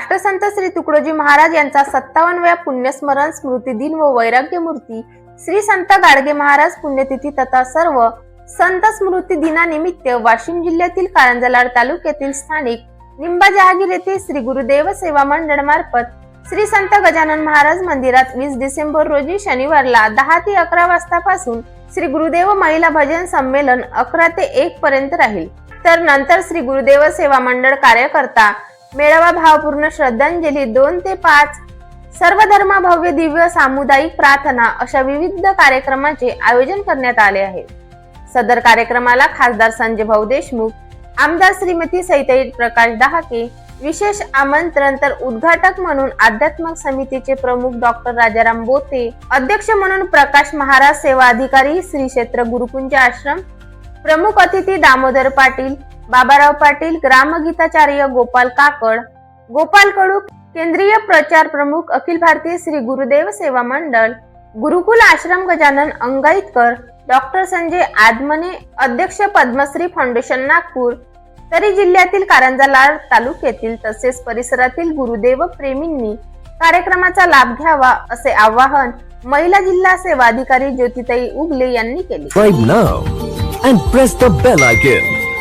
राष्ट्रसंत श्री तुकडोजी महाराज यांचा सत्तावनव्या पुण्यस्मरण स्मृती दिन व वैराग्य मूर्ती श्री संत गाडगे महाराज पुण्यतिथी तथा सर्व संत स्मृती दिनानिमित्त वाशिम जिल्ह्यातील कारंजलाड तालुक्यातील स्थानिक निंबा जहागीर येथे श्री गुरुदेव सेवा मंडळ मार्फत श्री संत गजानन महाराज मंदिरात वीस डिसेंबर रोजी शनिवारला दहा ते अकरा वाजतापासून श्री गुरुदेव महिला भजन संमेलन अकरा ते एक पर्यंत राहील. तर नंतर श्री गुरुदेव सेवा मंडळ कार्यकर्ता मेळावा भावपूर्ण श्रद्धांजली दोन ते पाच. सर्व धर्म भव्य दिव्य सामुदायिक प्रार्थना अशा विविध कार्यक्रमाचे आयोजन करण्यात आले आहे. सदर कार्यक्रमाला खासदार संजय भाऊ देशमुख आमदार श्रीमती सैताई प्रकाश डहाके विशेष आमंत्रण तर उद्घाटक म्हणून आध्यात्मक समितीचे प्रमुख डॉक्टर राजाराम बोते अध्यक्ष म्हणून प्रकाश महाराज सेवा अधिकारी श्री क्षेत्र गुरुकुंज आश्रम प्रमुख अतिथी दामोदर पाटील बाबाराव पाटील ग्रामगीताचार्य गोपाल काकड गोपाल कडू केंद्रीय प्रचार प्रमुख अखिल भारतीय श्री गुरुदेव सेवा मंडळ गुरुकुल आश्रम गजानन अंगाईतकर डॉक्टर संजय आदमने अध्यक्ष पद्मश्री फाउंडेशन नागपूर तरी जिल्ह्यातील कारंजा लाड तालुक्यातील तसेच परिसरातील गुरुदेव प्रेमींनी कार्यक्रमाचा लाभ घ्यावा असे आवाहन महिला जिल्हा सेवा अधिकारी ज्योतिताई उगले यांनी केले.